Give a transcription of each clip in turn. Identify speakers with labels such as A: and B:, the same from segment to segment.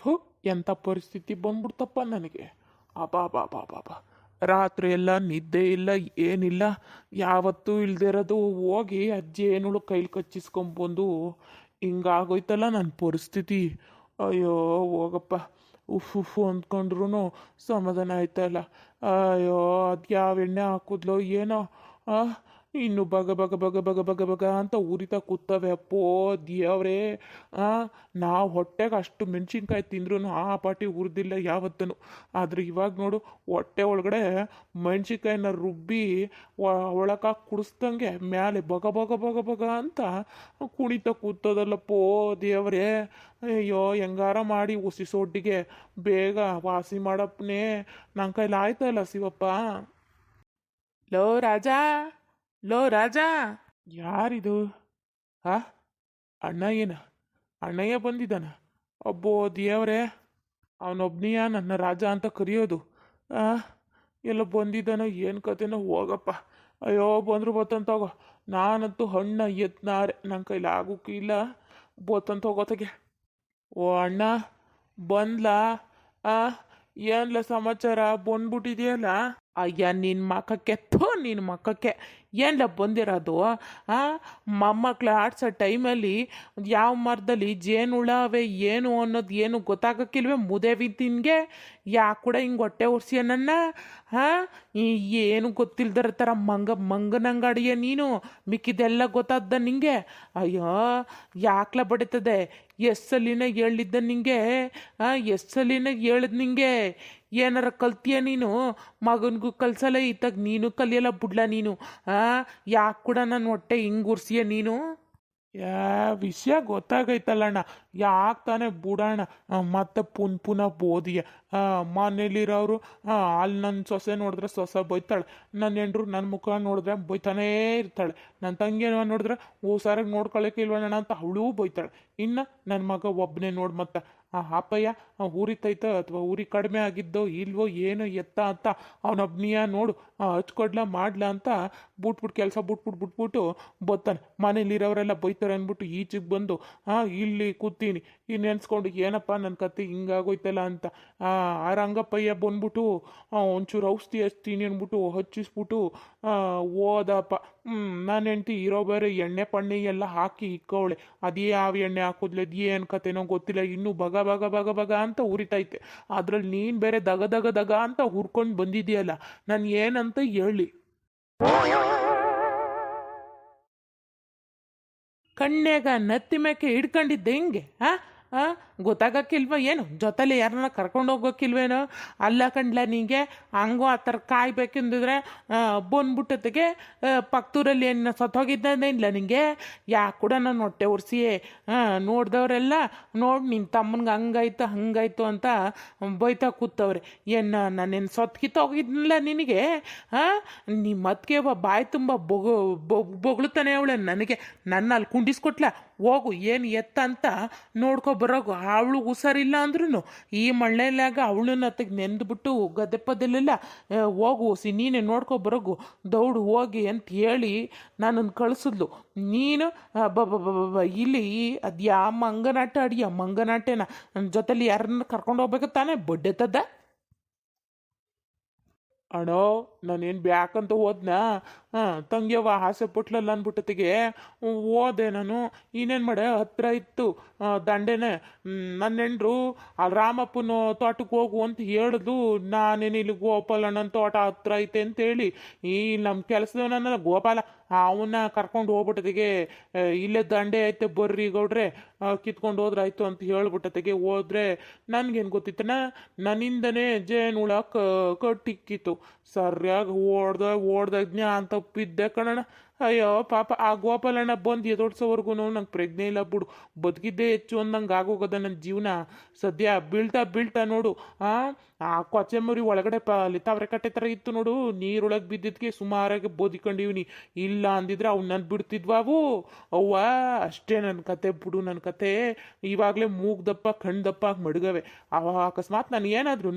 A: ಥು ಎಂಥ ಪರಿಸ್ಥಿತಿ ಬಂದ್ಬಿಡ್ತಪ್ಪ ನನಗೆ? ಅಬಾ ಬಾ ಬಾ ರಾತ್ರಿ ಎಲ್ಲ ನಿದ್ದೆ ಇಲ್ಲ, ಏನಿಲ್ಲ. ಯಾವತ್ತೂ ಇಲ್ದಿರೋದು ಹೋಗಿ ಅಜ್ಜಿ ಏನುಳು ಕೈಲಿ ಕಚ್ಚಿಸ್ಕೊಂಬಂದು ಹಿಂಗಾಗೋಯ್ತಲ್ಲ ನನ್ನ ಪರಿಸ್ಥಿತಿ. ಅಯ್ಯೋ, ಹೋಗಪ್ಪ. ಉಫ್ ಉಫ್ ಅಂದ್ಕೊಂಡ್ರು ಸಮಾಧಾನ ಆಯ್ತಲ್ಲ. ಅಯ್ಯೋ ಅದು ಯಾವ ಎಣ್ಣೆ ಹಾಕಿದ್ಲೋ, ಏನೋ ಇನ್ನು ಬಗ ಬಗ ಬಗ ಬಗ ಬಗ ಬಗ ಅಂತ ಉರಿತಾ ಕೂತವೆ, ಅಪ್ಪೋ ದೇವ್ರೇ. ಆ, ನಾವು ಹೊಟ್ಟೆಗೆ ಅಷ್ಟು ಮೆಣಸಿನ್ಕಾಯಿ ತಿಂದ್ರೂ ಆ ಪಾಟಿ ಉರಿದಿಲ್ಲ ಯಾವತ್ತೂ ಆದ್ರೆ ಇವಾಗ ನೋಡು, ಹೊಟ್ಟೆ ಒಳಗಡೆ ಮೆಣಸಿನ್ಕಾಯಿನ ರುಬ್ಬಿ ಒಳಕಾಗಿ ಕುಡಿಸ್ದಂಗೆ ಮ್ಯಾಲೆ ಬಗ ಬಗ ಬಗ ಬಗ ಅಂತ ಕುಣಿತ ಕೂತದಲ್ಲಪ್ಪೋ ದೇವ್ರೇ. ಅಯ್ಯೋ, ಹೆಂಗಾರ ಮಾಡಿ ಉಸಿ ಸೊಡ್ಡಿಗೆ. ಬೇಗ ವಾಸಿ ಮಾಡಪ್ಪನೇ. ನನ್ನ ಕೈಲಿ ಆಯ್ತಲ್ಲ ಶಿವಪ್ಪ. ಲೋ ರಾಜಾ. ಲೋ, ರಾಜಾ! ಯಾರಿದು? ಹಾ? ಅಣ್ಣ ಏನ? ಅಣ್ಣಯ್ಯ ಬಂದಿದ್ದಾನ? ಅಬ್ಬೋ, ದೇವ್ರೆ! ಅವನೊಬ್ನಿಯ ನನ್ನ ರಾಜ ಅಂತ ಕರೆಯೋದು. ಆ? ಎಲ್ಲ ಬಂದಿದ್ದಾನ ಏನು ಕತೆನೋ ಹೋಗಪ್ಪ. ಅಯ್ಯೋ, ಬಂದ್ರು ಬತ್ತಂತ ಹೋಗೋ. ನಾನಂತೂ ಹಣ್ಣ ಎತ್ನಾರೆ. ನನ್ನ ಕೈಲಿ ಆಗೋಕ್ಕಿಲ್ಲ ಬತ್ತಂತ ಹೋಗೋತಗೆ ಓ, ಅಣ್ಣ! ಬಂದ್ಲಾ? ಆ? ಏನ್ಲ ಸಮಾಚಾರ? ಬಂದ್ಬಿಟ್ಟಿದೆಯಲ್ಲ ಅಯ್ಯ ನಿನ್ನ ಮಕ್ಕಕ್ಕೆ, ಥೋ ನಿನ್ನ ಮಕ್ಕಕ್ಕೆ ಏನ್ಲ ಬಂದಿರೋದು, ಆ? ಮೊಮ್ಮಕ್ಳು ಆಡ್ಸೋ ಟೈಮಲ್ಲಿ ಯಾವ ಮರದಲ್ಲಿ ಜೇನುಳ ಅವೆ ಏನು ಅನ್ನೋದು ಏನು ಗೊತ್ತಾಗಕ್ಕಿಲ್ವೇ ಮುದೇವಿ ತಿನ್ಗೆ ಯಾಕೆ ಕೂಡ ಹಿಂಗೆ ಹೊಟ್ಟೆ ಒರ್ಸಿಯ ನನ್ನ? ಹಾಂ ಏನು ಗೊತ್ತಿಲ್ದರ ಥರ ಮಂಗ ಮಂಗನಂಗಡಿಯ ನೀನು? ಮಿಕ್ಕಿದೆಲ್ಲ ಗೊತ್ತಾದ ನಿಂಗೆ? ಅಯ್ಯೋ, ಯಾಕ್ಲ ಬಡಿತದೆ? ಎಸ್ಸಲಿನ ಹೇಳಿದ್ದ ನಿಂಗೆ? ಎಷ್ಟು ಎಸ್ಸಲಿನ ಹೇಳಿದ್ ನಿಂಗೆ? ಏನಾರ ಕಲ್ತೀಯ ನೀನು? ಮಗನಿಗೂ ಕಲ್ಸಲ್ಲ ಇತ್ತಾಗ ನೀನು ಕಲಿಯಲ್ಲ, ಬಿಡ್ಲ ನೀನು? ಆ, ಯಾಕೆ ಕೂಡ ನನ್ನ ಹೊಟ್ಟೆ ಹಿಂಗೆ ಉರ್ಸಿಯ ನೀನು? ಯಾ ವಿಷಯ ಗೊತ್ತಾಗೈತಲ್ಲಣ್ಣ ಯಾಕೆ ತಾನೇ ಬುಡಣ್ಣ ಮತ್ತೆ ಪುನ್ ಪುನಃ ಬೋದಿಯ? ಮನೇಲಿರೋರು ಅಲ್ಲಿ ನನ್ನ ಸೊಸೆ ನೋಡಿದ್ರೆ ಸೊಸೆ ಬೈತಾಳೆ. ನನ್ನ ಹೆಂಡ್ರು ನನ್ನ ಮುಖ ನೋಡಿದ್ರೆ ಬೈತಾನೇ ಇರ್ತಾಳೆ. ನನ್ನ ತಂಗಿ ನೋಡಿದ್ರೆ ಓಸಾರಾಗಿ ನೋಡ್ಕೊಳಕ್ಕೆ ಇಲ್ವಣ್ಣ ಅಂತ ಅವಳೂ ಬೈತಾಳೆ. ಇನ್ನು ನನ್ನ ಮಗ ಒಬ್ಬನೇ ನೋಡಿ ಮತ್ತೆ. ಆ ಹಾಪಯ್ಯ ಊರಿತೈತ ಅಥವಾ ಊರಿ ಕಡಿಮೆ ಆಗಿದ್ದೋ ಇಲ್ವೋ ಏನೋ ಎತ್ತ ಅಂತ ಅವನೊಬ್ನಿಯ ನೋಡು ಹಚ್ಕೊಡ್ಲ ಮಾಡ್ಲ ಅಂತ ಬಿಟ್ಬಿಟ್ಟು ಕೆಲಸ ಬಿಟ್ಬಿಟ್ಟು ಬಿಟ್ಬಿಟ್ಟು ಬತ್ತಾನೆ. ಮನೇಲಿರೋರೆಲ್ಲ ಬೈತಾರೆ ಅಂದ್ಬಿಟ್ಟು ಈಚೆಗೆ ಬಂದು ಹಾಂ ಇಲ್ಲಿ ಕೂತೀನಿ. ಈ ನೆನೆಸ್ಕೊಂಡು ಏನಪ್ಪ ನನ್ನ ಕತೆ ಹಿಂಗಾಗೋಯ್ತಲ್ಲ ಅಂತ. ಆ ರಂಗಪ್ಪಯ್ಯ ಬಂದ್ಬಿಟ್ಟು ಒಂಚೂರು ಔಷಧಿ ಹಚ್ತೀನಿ ಅಂದ್ಬಿಟ್ಟು ಹಚ್ಚಿಸ್ಬಿಟ್ಟು ಓದಪ್ಪ. ನಾನು ಹೆಂಡ್ತಿ ಇರೋ ಬೇರೆ ಎಣ್ಣೆ ಪಣ್ಣೆ ಎಲ್ಲ ಹಾಕಿ ಇಕ್ಕವಳೆ. ಅದೇ ಯಾವ ಎಣ್ಣೆ ಹಾಕಿದ್ಲೆ, ಅದು ಏನು ಕತೆನೋ ಗೊತ್ತಿಲ್ಲ. ಇನ್ನೂ ಬಗ ಬಗ ಬಗ ಬಗ ಅಂತ ಉರಿತೈತೆ. ಅದ್ರಲ್ಲಿ ನೀನು ಬೇರೆ ದಗ ದಗ ದಗ ಅಂತ ಹುರ್ಕೊಂಡು ಬಂದಿದೆಯಲ್ಲ, ನಾನು ಏನಂತ ಹೇಳಿ? ಕಣ್ಣಾಗ ನತ್ತಿ ಮೇಕೆ ಹಿಡ್ಕೊಂಡಿದ್ದೆ ಹಿಂಗೆ? ಆ? ಹಾಂ ಗೊತ್ತಾಗಕ್ಕಿಲ್ವ ಏನು? ಜೊತೆಲಿ ಯಾರನ್ನ ಕರ್ಕೊಂಡು ಹೋಗೋಕ್ಕಿಲ್ವೇನೋ? ಅಲ್ಲ ಕಂಡ್ಲ ನಿಂಗೆ? ಹಂಗೂ ಆ ಥರ ಕಾಯ್ಬೇಕೆಂದಿದ್ರೆ ಬಂದ್ಬಿಟ್ಟತ್ತಿಗೆ ಪಕ್ಕದೂರಲ್ಲಿ ಏನು ಸತ್ತೋಗಿದ್ದಾನೆ ಇಲ್ಲ ನಿಂಗೆ? ಯಾಕೆ ಕೂಡ ನಾನು ಹೊಟ್ಟೆ ಉರ್ಸಿಯೇ ನೋಡ್ದವ್ರೆಲ್ಲ ನೋಡಿ ನಿನ್ನ ತಮ್ಮನಿಗೆ ಹಂಗಾಯ್ತು ಹಂಗಾಯ್ತು ಅಂತ ಬೈತಾ ಕೂತವ್ರೆ. ಏನು ನಾನೇನು ಸತ್ಕಿತ್ತೋಗಿದ್ನಲ್ಲ ನಿನಗೆ? ಹಾಂ ನಿಮ್ಮ ಒಬ್ಬ ಬಾಯಿ ತುಂಬ ಬೊಗ ಬೊಗಳುತ್ತಾನೆ ಅವಳೆ ನನಗೆ. ನನ್ನ ಅಲ್ಲಿ ಕುಂಡಿಸ್ಕೊಟ್ಲ? ಹೋಗು, ಏನು ಎತ್ತ ಅಂತ ನೋಡ್ಕೊ ಬರೋಗು. ಅವಳು ಹುಷಾರಿಲ್ಲ ಅಂದ್ರೂ ಈ ಮಳ್ಳೆಲಾಗ ಅವಳನ್ನ ಅತ್ತಗೆ ನೆಂದ್ಬಿಟ್ಟು ಗದ್ದೆ ಪದಲ್ಲೆಲ್ಲ ಹೋಗು ಸಿ ನೀನೆ ನೋಡ್ಕೊ ಬರೋಗು, ದೌಡು ಹೋಗಿ ಅಂತ ಹೇಳಿ ನನ್ನನ್ನು ಕಳಿಸಿದ್ಲು. ನೀನು ಇಲ್ಲಿ ಅದು ಯಾ ಮಂಗನಾಟ ಅಡಿಯ ಮಂಗನಾಟೆನ ನನ್ನ ಜೊತೆಲಿ ಯಾರನ್ನ ಕರ್ಕೊಂಡು ಹೋಗ್ಬೇಕು ತಾನೇ ಬಡ್ಡೆತದ ಅಣ್ಣೋ ನಾನೇನು ಬ್ಯಾಕಂತ ಹೋದ್ನಾ? ತಂಗಿಯವ್ವ ಆಸೆ ಪುಟ್ಲಲ್ಲ ಅಂದ್ಬಿಟ್ಟತಿಗೆ ಓದೆ ನಾನು. ಇನ್ನೇನು ಮಾಡೆ? ಹತ್ತಿರ ಇತ್ತು. ದಂಡೆನೆ. ನನ್ನ ಹೆಂಡ್ರು, ಆ ರಾಮಪ್ಪನ ತೋಟಕ್ಕೆ ಹೋಗು ಅಂತ ಹೇಳಿದ್ಲು ನಾನೇನು ಇಲ್ಲಿ ಗೋಪಾಲಣ್ಣನ ತೋಟ ಹತ್ರ ಐತೆ ಅಂತೇಳಿ ಈ ನಮ್ಮ ಕೆಲಸದವನ ಗೋಪಾಲ ಅವನ್ನ ಕರ್ಕೊಂಡು ಹೋಗ್ಬಿಟ್ಟತಿಗೆ ಇಲ್ಲೇ ದಂಡೆ ಐತೆ ಬರ್ರಿ ಗೌಡ್ರೆ. ಕಿತ್ಕೊಂಡು ಹೋದ್ರೆ ಆಯ್ತು ಅಂತ ಹೇಳ್ಬಿಟ್ಟತಿಗೆ ಹೋದ್ರೆ, ನನ್ಗೇನು ಗೊತ್ತಿತ್ತನ? ನನ್ನಿಂದನೇ ಜೇನುಳ ಕಟ್ಟಿಕ್ಕಿತ್ತು. ಸರಿಯಾಗಿ ಓಡ್ದ ಓಡ್ದಜ್ಞ ಅಂತ ಕಣಣ್ಣ. ಅಯ್ಯೋ, ಪಾಪ ಆ ಗೋಪಾಲಣ್ಣ ಬಂದು ಎದೋಡ್ಸೋವರೆಗೂ ನಂಗೆ ಪ್ರಜ್ಞೆ ಇಲ್ಲ ಬಿಡು. ಬದುಕಿದ್ದೇ ಹೆಚ್ಚು ಅಂದಂಗೆ ಆಗೋಗದ ನನ್ನ ಜೀವನ. ಸದ್ಯ ಬೀಳ್ತಾ ಬೀಳ್ತಾ ನೋಡು. ಆ ಆ ಕೊಚ್ಚೆಮರಿ ಒಳಗಡೆ ಪ ಲಿತಾವ್ರೆ ಕಟ್ಟೆ ಥರ ಇತ್ತು ನೋಡು. ನೀರೊಳಗೆ ಬಿದ್ದಿದ್ದಕ್ಕೆ ಸುಮಾರಾಗಿ ಬೋದಿಕೊಂಡಿವ್ನಿ. ಇಲ್ಲ ಅಂದಿದ್ರೆ ಅವ್ನು ನನ್ನ ಬಿಡ್ತಿದ್ವಾವು ಅವ್ವ, ಅಷ್ಟೇ ನನ್ನ ಕತೆ ಬಿಡು ನನ್ನ ಕತೆ. ಇವಾಗಲೇ ಮೂಗ್ದಪ್ಪ, ಕಣ್ದಪ್ಪ ಮಡ್ಗವೆ. ಅವ ಅಕಸ್ಮಾತ್ ನಾನು ಏನಾದ್ರೂ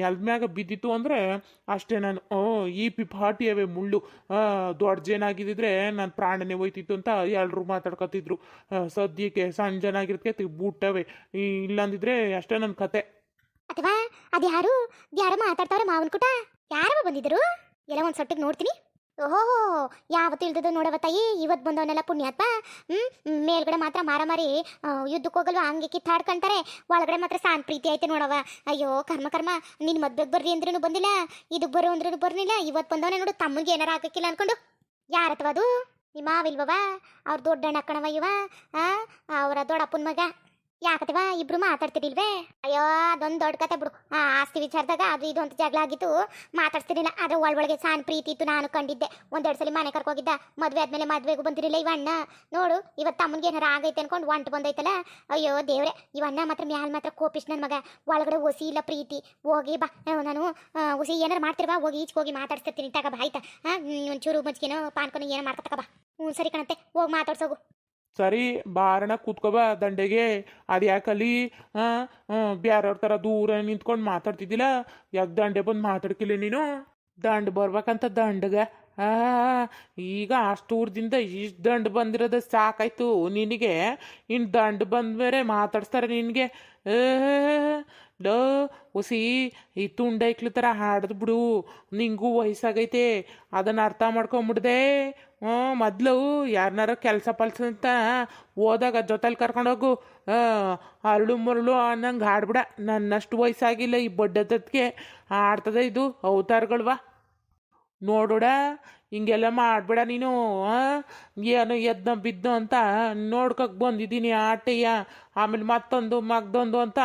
A: ನೆಲದ ಮ್ಯಾಗ ಬಿದ್ದಿತ್ತು ಅಂದರೆ ಅಷ್ಟೇ ನಾನು ಈ ಪಿ ಪಾಟಿ ಅವೆ ಮುಳ್ಳು ದೊಡ್ಡ ಜೇನಾಗಿದೆ ಇಲ್ದಿದ್ರೆ ನನ್ನ ಪ್ರಾಣನೇ ಹೋಯ್ತಿತ್ತು ಅಂತ ಎಲ್ಲರೂ ಮಾತಾಡ್ಕೊತಿದ್ರು. ಸದ್ಯಕ್ಕೆ ಸಂಜನಾಗಿರೋದಕ್ಕೆ ಬುಟ್ಟವೆ ಇಲ್ಲಾಂದಿದ್ರೆ ಅಷ್ಟೇ ನನ್ನ ಕತೆ.
B: ಅಥವಾ ಯಾರು ಮಾತಾಡ್ತಾರೆ ಮಾವನ್ ಕುಟ? ಯಾರವ ಬಂದಿದ್ರು ಎಲ್ಲ ಒಂದ್ ಸೊಟ್ಟಿಗೆ ನೋಡ್ತೀನಿ. ಓಹೋ ಯಾವತ್ತು ಇಲ್ದದ ನೋಡವ ತಾಯಿ? ಇವತ್ತು ಬಂದವನೆಲ್ಲ ಪುಣ್ಯಾತ್ಮ? ಹ್ಮ್ ಮೇಲ್ಗಡೆ ಮಾತ್ರ ಮಾರಾಮಾರಿ ಮಾರಿ ಯುದ್ಧಕ್ಕೆ ಹೋಗಲ್ವಾ? ಹಂಗೆ ಕಿತ್ತಾಡ್ಕೊಂತಾರೆ. ಒಳಗಡೆ ಮಾತ್ರ ಸಾನ್ ಪ್ರೀತಿ ಐತೆ ನೋಡವ. ಅಯ್ಯೋ, ಕರ್ಮ ಕರ್ಮ. ನಿನ್ ಮದ್ವೆಗೆ ಬರ್ರಿ ಅಂದ್ರೂ ಬಂದಿಲ್ಲ ಇದಕ್ಕೆ ಬರೋ ಅಂದ್ರೂ ಬರ್ಲಿಲ್ಲ. ಇವತ್ತು ಬಂದವನೇ ನೋಡು, ತಮ್ಮಗೆ ಏನಾರ ಹಾಕಕ್ಕಿಲ್ಲ ಅನ್ಕೊಂಡು. ಯಾರತ್ವ ಅದು? ನಿಮ್ಮ ಮಾವಿಲ್ವವ ಅವ್ರ ದೊಡ್ಡ ಅಣ್ಣ ಕಣವ ಇವ ಅವರ ದೊಡ್ಡಪ್ಪನ ಮಗ? ಯಾಕತಿವ ಇಬ್ರು ಮಾತಾಡ್ತಿರಿಲ್ವೇ ಅಯ್ಯೋ, ಅದೊಂದು ದೊಡ್ಡ ಕತೆ ಬಿಡು. ಆ ಆಸ್ತಿ ವಿಚಾರದಾಗ ಅದು ಇದು ಅಂತ ಜಗಳ ಆಗಿತ್ತು. ಮಾತಾಡ್ತಿರಲಿಲ್ಲ ಆದ್ರೆ ಒಳಗೆ ಸಾನ್ ಪ್ರೀತಿ ಇತ್ತು ನಾನು ಕಂಡಿದ್ದೆ. ಒಂದೆರಡು ಸಲ ಮನೆ ಕರ್ಕೋಗಿದ್ದ ಮದ್ವೆ ಆದ್ಮೇಲೆ ಮದ್ವೆಗೂ ಬಂದಿರಲಿಲ್ಲ ಇವಣ್ಣ ನೋಡು ಇವತ್ತು ತಮ್ಮನಿಗೆ ಏನಾರ ಆಗೈತೆ ಅನ್ಕೊಂಡು ಒಂಟು ಬಂದೈತಲ್ಲ? ಅಯ್ಯೋ, ದೇವ್ರೆ ಇವಣ್ಣ ಮಾತ್ರ ಮ್ಯಾಲ್ ಮಾತ್ರ ಕೋಪಿಸ್ ನನ್ನ ಮಗ. ಒಳಗಡೆ ಒಸಿ ಇಲ್ಲ ಪ್ರೀತಿ. ಹೋಗಿ ಬಾ. ನಾನು ಒಸಿ ಏನಾರು ಮಾಡ್ತಿರ್ವಾ? ಹೋಗಿ ಈಚೆ ಹೋಗಿ ಮಾತಾಡ್ತಿರ್ತೀನಿ ತಗ ಬಾ, ಆಯ್ತಾ? ಹಾಂ ಒಂಚೂರು ಮಜ್ಜಿಗೆನೋ, ಪಾನ್ಕೊನ ಏನೋ ಮಾಡ್ಕೊತಕ ಬಾ. ಹ್ಞೂ ಸರಿ ಕಣಂತೆ ಹೋಗಿ ಮಾತಾಡ್ಸೋಗು.
A: ಸರಿ, ಬಾರಣ ಕೂತ್ಕೋಬ, ದಂಡೆಗೆ. ಅದು ಯಾಕಲ್ಲಿ? ಬ್ಯಾರವ್ರ ಥರ ದೂರ ನಿಂತ್ಕೊಂಡು ಮಾತಾಡ್ತಿದ್ದಿಲ್ಲ? ಯಾಕೆ ದಂಡೆ ಬಂದು ಮಾತಾಡ್ಕಿಲ್ಲ ನೀನು? ದಂಡ ಬರ್ಬೇಕಂತ ದಂಡಗ. ಈಗ ಅಷ್ಟು ದೂರದಿಂದ ಇಷ್ಟು ದಂಡ ಬಂದಿರೋದು ಸಾಕಾಯ್ತು ನಿನಗೆ. ಇನ್ನು ದಂಡ ಬಂದ ಮೇಲೆ ಮಾತಾಡ್ಸ್ತಾರೆ ನಿನಗೆ. ಲೋ ಹುಸಿ ಈ ತುಂಡೈಕ್ಲು ಥರ ಹಾಡ್ದು ಬಿಡು. ನಿಂಗೂ ವಯಸ್ಸಾಗೈತೆ. ಅದನ್ನು ಅರ್ಥ ಮಾಡ್ಕೊಂಬಿಡ್ದೆ. ಹ್ಞೂ, ಮೊದಲು ಯಾರನ್ನಾರ ಕೆಲಸ ಪಲ್ಸ ಅಂತ ಹೋದಾಗ ಜೊತೆಲಿ ಕರ್ಕೊಂಡೋಗು. ಅರಳು ಮರಳು ಅನ್ನಂಗೆ ಹಾಡ್ಬಿಡ. ನನ್ನಷ್ಟು ವಯಸ್ಸಾಗಿಲ್ಲ, ಈ ಬಡ್ಡದಕ್ಕೆ ಆಡ್ತದೆ ಇದು. ಅವತಾರಗಳ್ವಾ. ನೋಡೋಡ, ಹಿಂಗೆಲ್ಲ ಮಾಡಬೇಡ ನೀನು ಏನು ಎದ್ದ ಬಿದ್ದು ಅಂತ ನೋಡ್ಕಕ್ ಬಂದಿದ್ದೀನಿ ಆಟಯ್ಯ ಆಮೇಲೆ ಮತ್ತೊಂದು, ಮಗ್ದೊಂದು ಅಂತ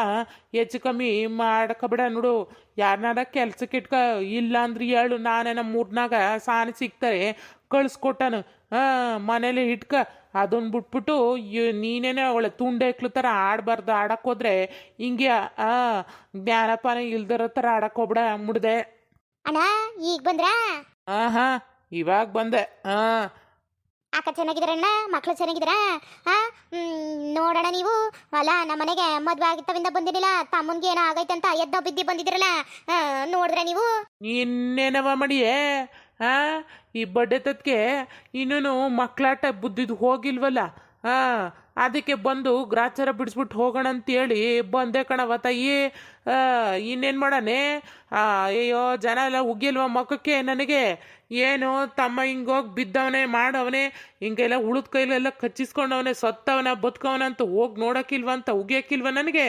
A: ಹೆಚ್ಚು ಕಮ್ಮಿ ಮಾಡ್ಕೊಬೇಡ ನೋಡು. ಯಾರನ್ನಾರ ಕೆಲ್ಸಕ್ಕೆ ಇಟ್ಕ ಇಲ್ಲ ಅಂದ್ರೆ ಹೇಳು ನಾನೇನ ಮೂರ್ನಾಗ ಸಾನೆ ಸಿಗ್ತಾರೆ, ಕಳಿಸ್ಕೊಟ್ಟನು. ಹಾಂ ಮನೇಲಿ ಇಟ್ಕ. ಅದನ್ನು ಬಿಟ್ಬಿಟ್ಟು ನೀನೇನೆ ಅವಳೆ ತುಂಡೇಕ್ಳು ಥರ ಆಡಬಾರ್ದು. ಆಡಕ್ಕೆ ಹೋದ್ರೆ ಹಿಂಗೆ, ಆ, ಜ್ಞಾನಪಾನ ಇಲ್ದಿರೋ ಥರ ಆಡಕ್ಕೆ ಹೋಗ್ಬಿಡ ಮುಡ್ದೆ
B: ಅಣ್ಣ ಈಗ ಬಂದ್ರಾ?
A: ಹಾ ಹಾಂ ಇವಾಗ ಬಂದೆ. ಹಾಂ
B: ಅಕ್ಕ ಚೆನ್ನಾಗಿದ್ರಣ್ಣ ಮಕ್ಕಳು ಚೆನ್ನಾಗಿದ್ರಾ ಹಾ ನೋಡೋಣ ನೀವು. ಅಲ್ಲ ನಮ್ಮ ಮನೆಗೆ ಮದ್ವೆ ಆಗಿತ್ತವಿಂದ ಬಂದಿರಲಿಲ್ಲ ತಮ್ಮನ್ಗೆ ಏನೋ ಆಗೈತೆ ಅಂತ ಎದ್ದ ಬಿದ್ದಿ ಬಂದಿದ್ರಲ್ಲ ಆ, ನೋಡಿದ್ರ ನೀವು?
A: ಇನ್ನೇನವ ಮಡಿಯೇ ಆ ಈ ಬಡ್ಡೆ ತತ್ಗೆ ಇನ್ನೂ ಮಕ್ಕಳಾಟ ಬುದ್ಧಿದು ಹೋಗಿಲ್ವಲ್ಲ? ಆ ಅದಕ್ಕೆ ಬಂದು ಗ್ರಾಚಾರ ಬಿಡಿಸ್ಬಿಟ್ಟು ಹೋಗೋಣ ಅಂತೇಳಿ ಬಂದೆ ಕಣವ ತಾಯಿ. ಇನ್ನೇನು ಮಾಡೋಣೆ? ಅಯ್ಯೋ, ಜನ ಎಲ್ಲ ಉಗಿಲ್ವ ಮಕ್ಕಕ್ಕೆ ನನಗೆ? ಏನು ತಮ್ಮ ಹಿಂಗೋಗಿ ಬಿದ್ದವನೇ ಮಾಡವನೆ, ಹಿಂಗೆಲ್ಲ ಉಳಿದ ಕೈಲೆಲ್ಲ ಕಚ್ಚಿಸ್ಕೊಂಡವನೆ, ಸತ್ತವನ, ಬದುಕವನ ಅಂತ ಹೋಗಿ ನೋಡೋಕ್ಕಿಲ್ವ ಅಂತ ಉಗಿಯೋಕ್ಕಿಲ್ವ ನನಗೆ?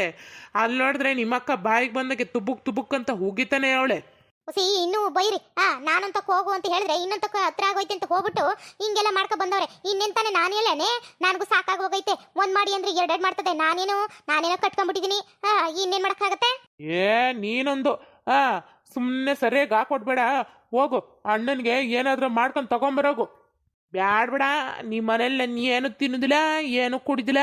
A: ಅಲ್ಲಿ ನೋಡಿದ್ರೆ ನಿಮ್ಮಕ್ಕ ಬಾಯಿಗೆ ಬಂದಾಗೆ ತುಬುಕ್ ತುಬುಕ್ ಅಂತ ಉಗಿತಾನೆ ಅವಳೆ.
B: ಸಿ ಇನ್ನೂ ಬೈರಿ. ಆ ನಾನಂತಕ್ಕೆ ಹೋಗು ಅಂತ ಹೇಳಿದ್ರೆ ಇನ್ನೊಂತ ಹತ್ರ ಆಗೋಯ್ತೆ ಅಂತ ಹೋಗ್ಬಿಟ್ಟು ಹಿಂಗೆಲ್ಲ ಮಾಡ್ಕೊ ಬಂದವ್ರೆ. ಇನ್ನೆಂತಾನೆ ನಾನು ಹೇಳೇನೆ ನನಗೂ ಸಾಕಾಗಿ ಹೋಗೈತೆ. ಒಂದ್ ಮಾಡಿ ಅಂದ್ರೆ ಎರಡೆರಡು ಮಾಡ್ತದೆ. ನಾನೇನು, ನಾನೇನೋ ಕಟ್ಕೊಂಡ್ಬಿಟ್ಟಿದೀನಿ. ಆ, ಇನ್ನೇನ್ ಮಾಡಕ್ಕಾಗತ್ತೆ?
A: ಏ, ನೀನೊಂದು, ಆ ಸುಮ್ಮನೆ ಸರಿಯಾಗಿ ಹಾಕೊಡ್ಬೇಡ. ಹೋಗು, ಅಣ್ಣನಿಗೆ ಏನಾದರೂ ಮಾಡ್ಕೊಂಡು ತಗೊಂಬರೋಗು. ಬ್ಯಾಡ್ಬೇಡ ನಿಮ್ಮ ಮನೇಲಿ ನಾನು ಏನು ತಿನ್ನೋದಿಲ್ಲ, ಏನು ಕುಡಿದಿಲ್ಲ.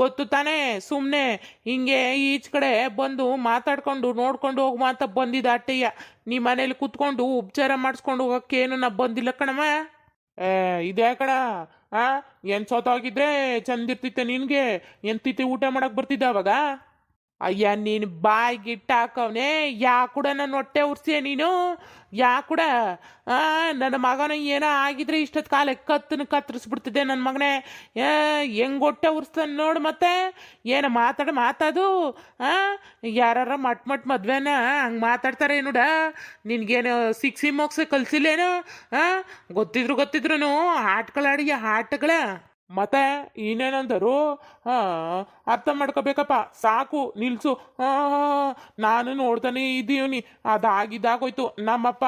A: ಗೊತ್ತು ತಾನೇ ಸುಮ್ಮನೆ ಹಿಂಗೆ ಈಚ ಕಡೆ ಬಂದು ಮಾತಾಡ್ಕೊಂಡು ನೋಡ್ಕೊಂಡು ಹೋಗು ಅಂತ ಬಂದಿದ್ದ ಅಟ್ಟಯ್ಯ. ನಿಮ್ಮ ಮನೇಲಿ ಕೂತ್ಕೊಂಡು ಉಪಚಾರ ಮಾಡಿಸ್ಕೊಂಡು ಹೋಗೋಕ್ಕೇನು ನಾ ಬಂದಿಲ್ಲ ಕಣಮ್ಮ. ಏ ಇದೇ ಕಣ? ಹಾಂ ಏನು ಸೋತೋಗಿದ್ರೆ ಚಂದಿರ್ತಿತ್ತೆ ನಿನಗೆ? ಎಂತಿತ್ತು ಊಟ ಮಾಡಕ್ಕೆ ಬರ್ತಿದ್ದ ಅವಾಗ? ಅಯ್ಯ, ನೀನು ಬಾಯಿ ಹಾಕವ್ನೆ ಯಾ ಕೂಡ ನನ್ನ ಹೊಟ್ಟೆ ಉರ್ಸಿಯ ನೀನು? ಯಾ ಕೂಡ ನನ್ನ ಮಗನ ಏನೋ ಆಗಿದ್ರೆ ಇಷ್ಟೊತ್ತು ಕಾಲ ಕತ್ತನ ಕತ್ತರಿಸ್ಬಿಡ್ತಿದ್ದೆ ನನ್ನ ಮಗನೇ. ಹೆಂಗ್ ಹೊಟ್ಟೆ ಉರ್ಸ್ತಾನೆ ನೋಡು ಮತ್ತೆ. ಏನು ಮಾತಾಡ ಮಾತಾದು ಆ ಯಾರ ಮಟ್ ಮಟ್ ಮದ್ವೆನ ಹಂಗೆ ಮಾತಾಡ್ತಾರೆ ನೋಡ ನಿನಗೇನು ಸಿಕ್ಸಿ ಮೋಕ್ಸ ಕಲಿಸಿಲ್ಲೇನು? ಗೊತ್ತಿದ್ರು ಗೊತ್ತಿದ್ರು ಆಟಗಳಾಡಿಯ ಆಟಗಳ. ಮತ್ತೆ ಇನ್ನೇನಂದರು? ಅರ್ಥ ಮಾಡ್ಕೋಬೇಕಪ್ಪ. ಸಾಕು, ನಿಲ್ಸು. ನಾನು ನೋಡ್ತಾನೆ ಇದ್ದೀವಿ ಅದಾಗಿದ್ದಾಗೋಯ್ತು. ನಮ್ಮಪ್ಪ,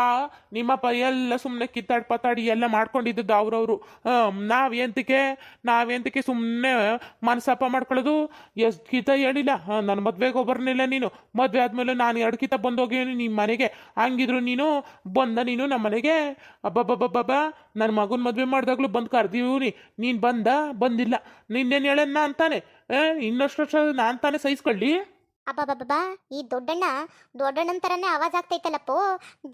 A: ನಿಮ್ಮಪ್ಪ ಎಲ್ಲ ಸುಮ್ಮನೆ ಕಿತ್ತಾಡ್ ಪತ್ತಾಡಿ ಎಲ್ಲ ಮಾಡ್ಕೊಂಡಿದ್ದದ್ದು ಅವ್ರವರು. ನಾವೇಂತಕ್ಕೆ ನಾವೆಂತಕ್ಕೆ ಸುಮ್ಮನೆ ಮನಸಪ್ಪ ಮಾಡ್ಕೊಳ್ಳೋದು? ಎಷ್ಟು ಕಿತ ಹೇಳಿಲ್ಲ ನನ್ನ ಮದುವೆಗೆ ಒಬ್ಬರನಿಲ್ಲ ನೀನು. ಮದುವೆ ಆದ್ಮೇಲೆ ನಾನು ಎರಡು ಕಿತ್ತ ಬಂದೋಗೇನು ನಿಮ್ಮ ಮನೆಗೆ. ಹಂಗಿದ್ರು ನೀನು, ಬಂದ ನೀನು ನಮ್ಮ ಮನೆಗೆ. ಅಬ್ಬಬ್ಬಬ್ಬಬ್ಬ ನನ್ನ ಮಗನ ಮದುವೆ ಮಾಡಿದಾಗಲೂ ಬಂದು ಕರ್ದೀವಿ ನೀನು ಬಂದ ಬಂದಿಲ್ಲ. ನಿನ್ನೇನು ಹೇಳನ್ನ ಅಂತಾನೆ? ಇನ್ನಷ್ಟು ವರ್ಷ ನಾನು ತಾನೇ ಸಹಿಸ್ಕೊಳ್ಳಿ.
B: ಈ ದೊಡ್ಡಣ್ಣ ದೊಡ್ಡಣ್ಣನ ಥರನೇ ಆವಾಜ್ ಆಗ್ತೈತಲ್ಲಪ್ಪೋ.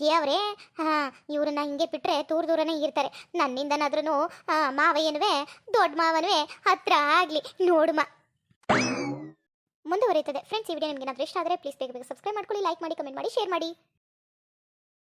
B: ದೇವ್ರೆ, ಹಾ, ಇವ್ರನ್ನ ಹಿಂಗೆ ಬಿಟ್ರೆ ದೂರ ದೂರನೇ ಇರ್ತಾರೆ. ನನ್ನಿಂದನಾದ್ರೂ ಮಾವಯ್ಯನುವೆ, ದೊಡ್ಡ ಮಾವನುವೆ ಹತ್ರ ಆಗ್ಲಿ. ನೋಡುಮ ಮುಂದುವರಿಯುತ್ತದೆ. ಫ್ರೆಂಡ್ಸ್ ಈ ವಿಡಿಯೋ ನಿಮಗೆ ಏನಾದರೂ ಇಷ್ಟ ಆದರೆ ಪ್ಲೀಸ್ ಬೇಗ ಬೇಗ ಸಬ್ಸ್ಕ್ರೈಬ್ ಮಾಡ್ಕೊಳ್ಳಿ ಲೈಕ್ ಮಾಡಿ ಕಮೆಂಟ್ ಮಾಡಿ ಶೇರ್ ಮಾಡಿ.